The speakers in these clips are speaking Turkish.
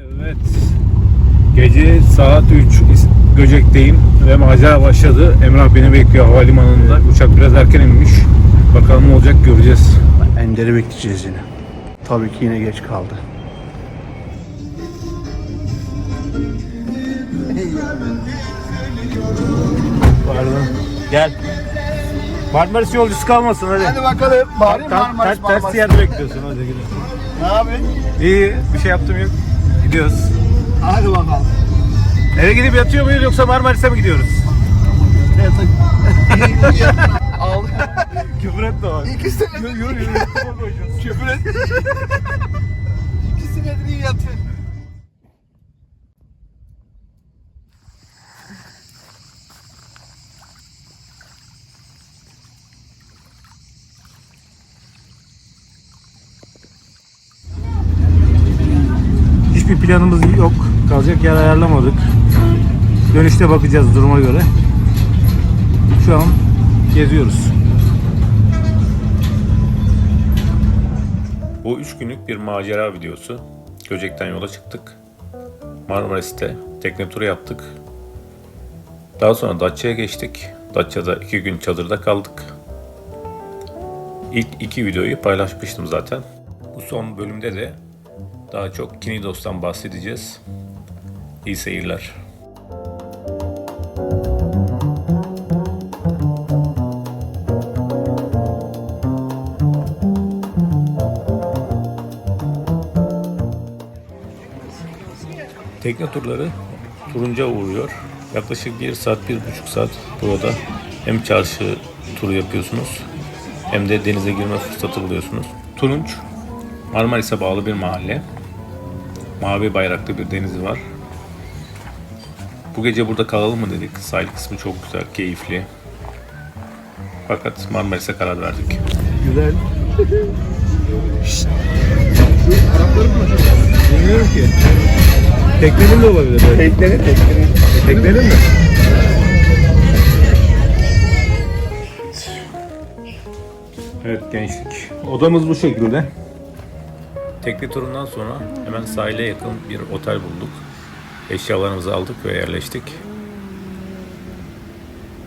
Evet. Gece saat 3 Göcek'teyim ve macera başladı. Emrah beni bekliyor havalimanında. Uçak biraz erken inmiş. Bakalım ne olacak göreceğiz. Ender'i bekleyeceğiz yine. Tabii ki yine geç kaldı. Pardon. Gel. Marmaris yolcusu kalmasın hadi. Hadi bakalım. Bari Tam, Marmaris ters, ters Marmaris. yerde bekliyorsun hadi gidelim. Ne yapıyorsun? İyi bir şey yaptım yok. Gidiyoruz. Hadi bakalım. Eve gidip yatıyor muyuz yoksa Marmaris'e mi gidiyoruz? Al. Küfür etme bak. İkisine de yürü yürü. Küfür et. İkisine de iyi yatır. Planımız yok. Kalacak yer ayarlamadık. Dönüşte bakacağız duruma göre. Şu an geziyoruz. Bu üç günlük bir macera videosu. Göcek'ten yola çıktık. Marmaris'te tekne turu yaptık. Daha sonra Datça'ya geçtik. Datça'da iki gün çadırda kaldık. İlk iki videoyu paylaşmıştım zaten. Bu son bölümde de daha çok Kinidos'tan bahsedeceğiz. İyi seyirler. Tekne turları Turunca uğruyor. Yaklaşık 1 saat, 1,5 saat burada hem çarşı turu yapıyorsunuz hem de denize girme fırsatı buluyorsunuz. Turunç, Marmaris'e bağlı bir mahalle. Mavi bayraklı bir denizi var. Bu gece burada kalalım mı dedik. Sahil kısmı çok güzel, keyifli. Fakat Marmaris'e karar verdik. Güzel. Bilmiyorum ki. Teknenin de olabilir. Tekleri tekleri. Teknenin mi? Evet gençlik. Odamız bu şekilde. Tekne turundan sonra hemen sahile yakın bir otel bulduk. Eşyalarımızı aldık ve yerleştik.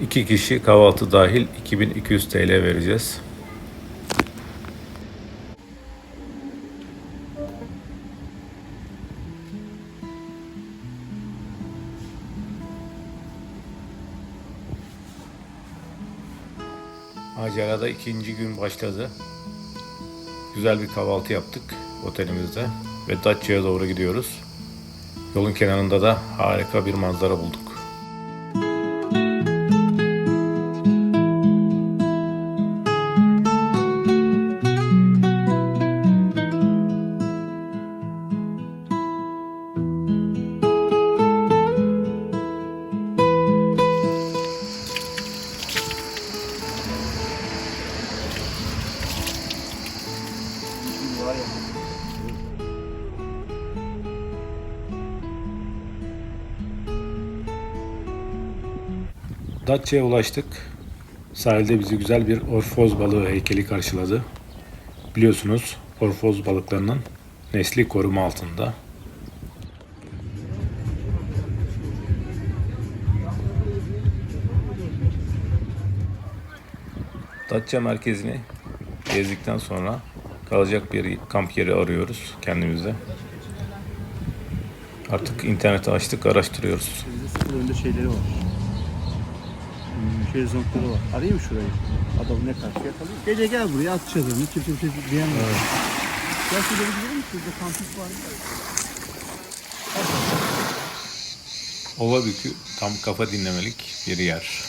İki kişi kahvaltı dahil 2200 TL vereceğiz. Macerada ikinci gün başladı. Güzel bir kahvaltı yaptık otelimizde ve Datça'ya doğru gidiyoruz. Yolun kenarında da harika bir manzara bulduk. Datça'ya ulaştık. Sahilde bizi güzel bir orfoz balığı heykeli karşıladı. Biliyorsunuz orfoz balıklarının nesli koruma altında. Datça merkezini gezdikten sonra kalacak bir kamp yeri arıyoruz kendimize. Artık interneti açtık araştırıyoruz. Önünde şeyleri var. Şezlongları var. Arayayım şurayı? Adam ne karşıya kalıyor? Gece gel buraya at çadırını. Kimse bir şey diyemez. Gel şurada bir gidelim. Şurada kampüs var. Ovabükü tam kafa dinlemelik bir yer.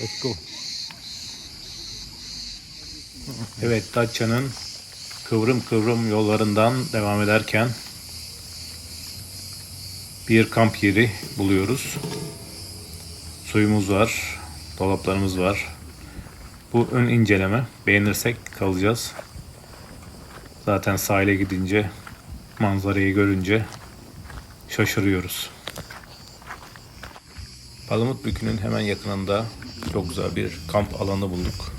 Let's go. Evet, Datça'nın kıvrım kıvrım yollarından devam ederken bir kamp yeri buluyoruz. Suyumuz var, dolaplarımız var. Bu ön inceleme. Beğenirsek kalacağız. Zaten sahile gidince manzarayı görünce şaşırıyoruz. Palamut Bükü'nün hemen yakınında çok güzel bir kamp alanı bulduk.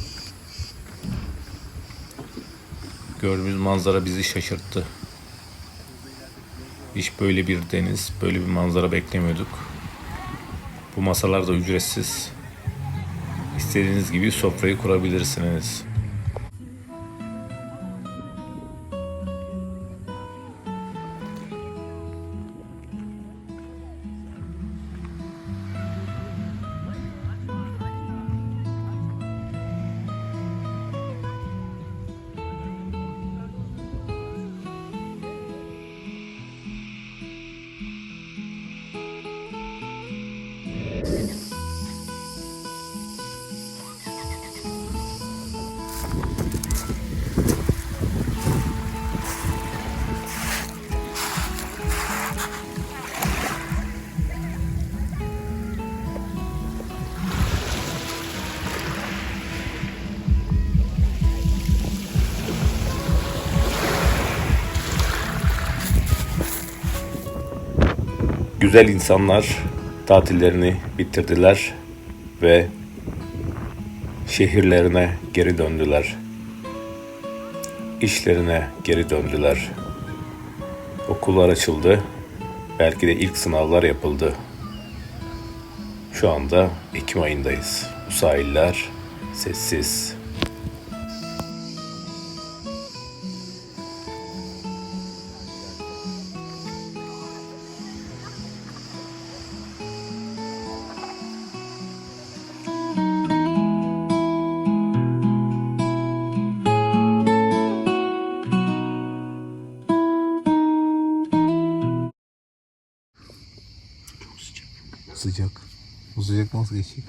Gördüğümüz manzara bizi şaşırttı. Hiç böyle bir deniz, böyle bir manzara beklemiyorduk. Bu masalar da ücretsiz. İstediğiniz gibi sofrayı kurabilirsiniz. Güzel insanlar tatillerini bitirdiler ve şehirlerine geri döndüler. İşlerine geri döndüler. Okullar açıldı. Belki de ilk sınavlar yapıldı. Şu anda Ekim ayındayız. Bu sahiller sessiz. Sıcak nasıl geçecek?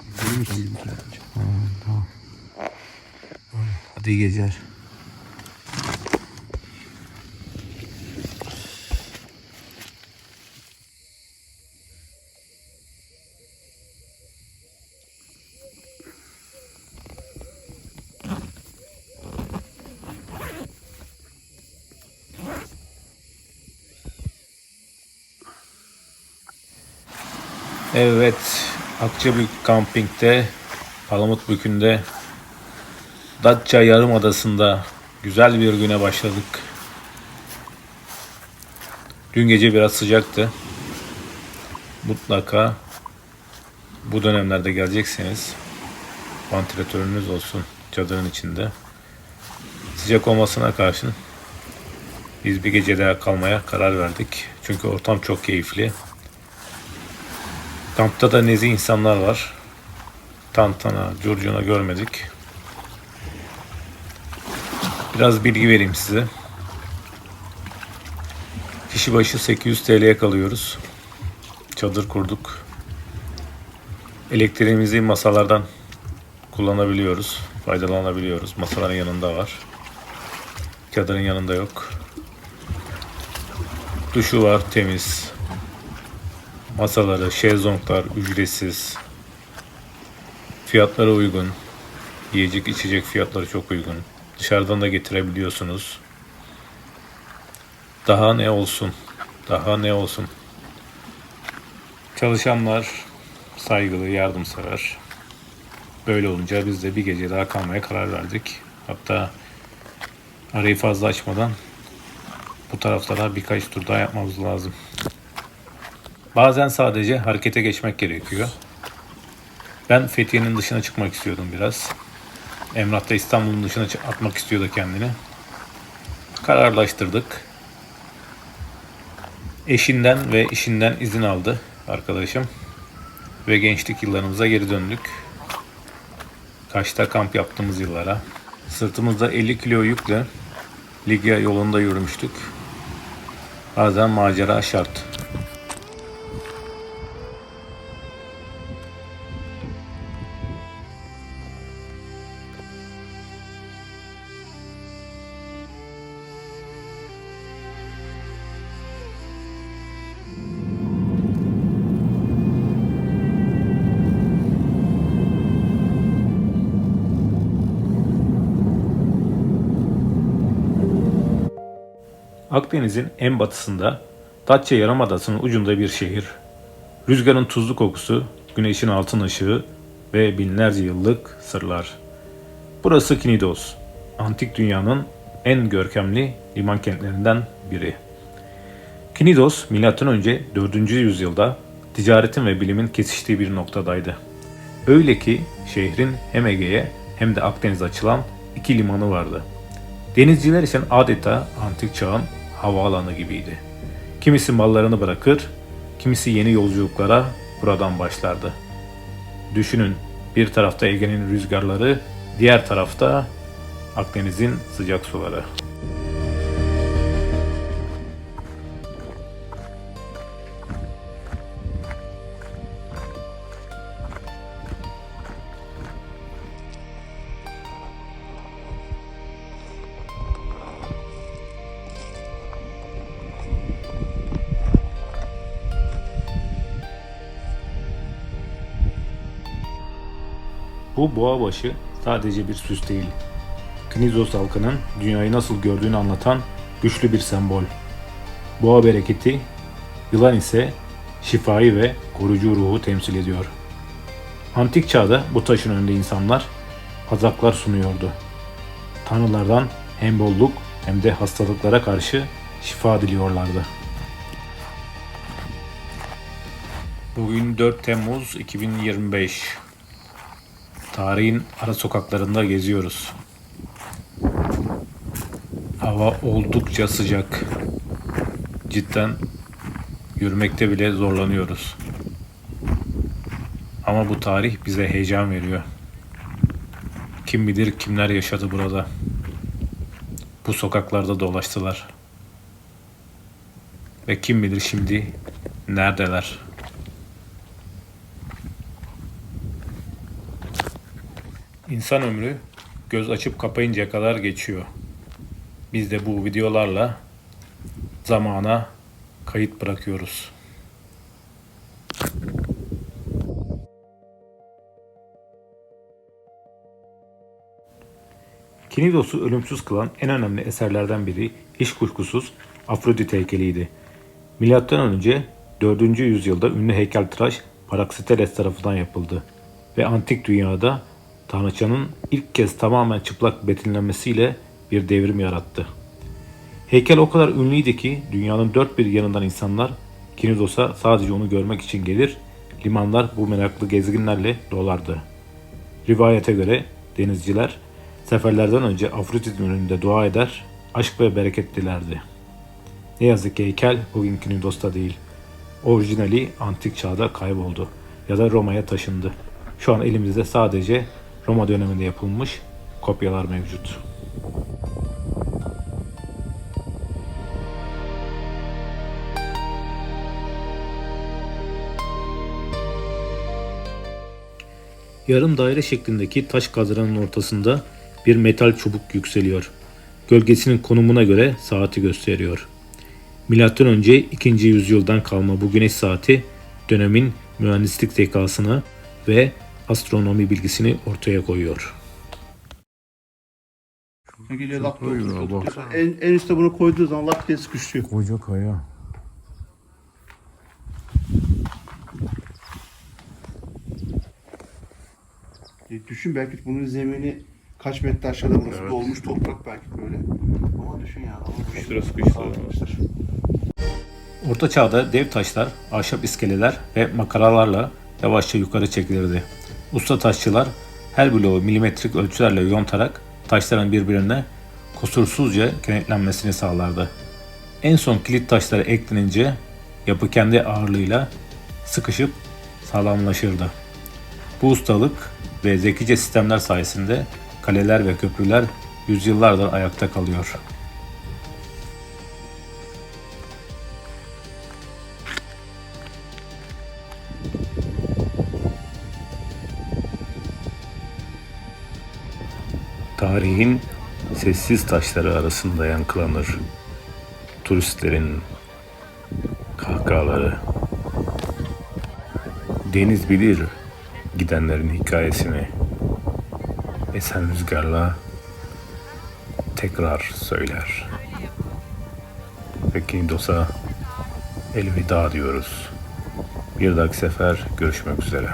Ha, tamam. Hadi iyi geceler. Evet, Akçabük Camping'de, Palamutbükü'nde, Datça Yarımadası'nda güzel bir güne başladık. Dün gece biraz sıcaktı. Mutlaka bu dönemlerde gelecekseniz vantilatörünüz olsun çadırın içinde. Sıcak olmasına karşın biz bir gece daha kalmaya karar verdik. Çünkü ortam çok keyifli. Kampta da nezih insanlar var. Tantana, curcuna görmedik. Biraz bilgi vereyim size. Kişi başı 800 TL'ye kalıyoruz. Çadır kurduk. Elektriğimizi masalardan kullanabiliyoruz. Faydalanabiliyoruz. Masaların yanında var. Çadırın yanında yok. Duşu var temiz. Masaları, şezlonglar ücretsiz. Fiyatları uygun. Yiyecek içecek fiyatları çok uygun. Dışarıdan da getirebiliyorsunuz. Daha ne olsun? Daha ne olsun? Çalışanlar saygılı, yardımsever. Böyle olunca biz de bir gece daha kalmaya karar verdik. Hatta arayı fazla açmadan bu taraflara birkaç tur daha yapmamız lazım. Bazen sadece harekete geçmek gerekiyor. Ben Fethiye'nin dışına çıkmak istiyordum biraz. Emrah da İstanbul'un dışına atmak istiyordu kendini. Kararlaştırdık. Eşinden ve işinden izin aldı arkadaşım. Ve gençlik yıllarımıza geri döndük. Kaş'ta kamp yaptığımız yıllara. Sırtımızda 50 kilo yükle Ligya yolunda yürümüştük. Bazen macera şart. Akdeniz'in en batısında Datça Yarımadası'nın ucunda bir şehir. Rüzgarın tuzlu kokusu, güneşin altın ışığı ve binlerce yıllık sırlar. Burası Knidos, antik dünyanın en görkemli liman kentlerinden biri. Knidos M.Ö. 4. yüzyılda ticaretin ve bilimin kesiştiği bir noktadaydı. Öyle ki şehrin hem Ege'ye hem de Akdeniz'e açılan iki limanı vardı. Denizciler için adeta antik çağın havaalanı gibiydi. Kimisi mallarını bırakır, kimisi yeni yolculuklara buradan başlardı. Düşünün bir tarafta Ege'nin rüzgarları, diğer tarafta Akdeniz'in sıcak suları. Bu boğa başı sadece bir süs değil. Knizos halkının dünyayı nasıl gördüğünü anlatan güçlü bir sembol. Boğa bereketi, yılan ise şifayı ve koruyucu ruhu temsil ediyor. Antik çağda bu taşın önünde insanlar azaklar sunuyordu. Tanrılardan hem bolluk hem de hastalıklara karşı şifa diliyorlardı. Bugün 4 Temmuz 2025. Tarihin ara sokaklarında geziyoruz. Hava oldukça sıcak. Cidden yürümekte bile zorlanıyoruz. Ama bu tarih bize heyecan veriyor. Kim bilir kimler yaşadı burada. Bu sokaklarda dolaştılar. Ve kim bilir şimdi neredeler? İnsan ömrü göz açıp kapayıncaya kadar geçiyor. Biz de bu videolarla zamana kayıt bırakıyoruz. Kinidos'u ölümsüz kılan en önemli eserlerden biri hiç kuşkusuz Afrodit heykeliydi. Milattan önce 4. yüzyılda ünlü heykeltıraş Praxiteles tarafından yapıldı ve antik dünyada tanrıçanın ilk kez tamamen çıplak betimlenmesiyle bir devrim yarattı. Heykel o kadar ünlüydü ki dünyanın dört bir yanından insanlar Kinidos'a sadece onu görmek için gelir, limanlar bu meraklı gezginlerle dolardı. Rivayete göre denizciler seferlerden önce Afrodit'in önünde dua eder, aşk ve bereket dilerdi. Ne yazık ki heykel bugün Kinidos'ta değil. Orijinali antik çağda kayboldu ya da Roma'ya taşındı. Şu an elimizde sadece Roma döneminde yapılmış kopyalar mevcut. Yarım daire şeklindeki taş kadranın ortasında bir metal çubuk yükseliyor. Gölgesinin konumuna göre saati gösteriyor. Milattan önce 2. yüzyıldan kalma bu güneş saati dönemin mühendislik zekasını ve astronomi bilgisini ortaya koyuyor. Geliyor lap. En, en üstte bunu koyduğu zaman lap diye sıkışıyor. Koca kaya. E, düşün belki bunun zemini kaç metre aşağıda burası dolmuş toprak belki böyle. Ama düşün ya. Ama bu Sıkıştıra sıkıştıra. Orta çağda dev taşlar, ahşap iskeleler ve makaralarla yavaşça yukarı çekilirdi. Usta taşçılar her bloğu milimetrik ölçülerle yontarak taşların birbirine kusursuzca kenetlenmesini sağlardı. En son kilit taşları eklenince yapı kendi ağırlığıyla sıkışıp sağlamlaşırdı. Bu ustalık ve zekice sistemler sayesinde kaleler ve köprüler yüzyıllardır ayakta kalıyor. Tarihin sessiz taşları arasında yankılanır. Turistlerin kahkahaları. Deniz bilir gidenlerin hikayesini. Esen rüzgarla tekrar söyler. Ve Kindos'a elveda diyoruz. Bir dahaki sefer görüşmek üzere.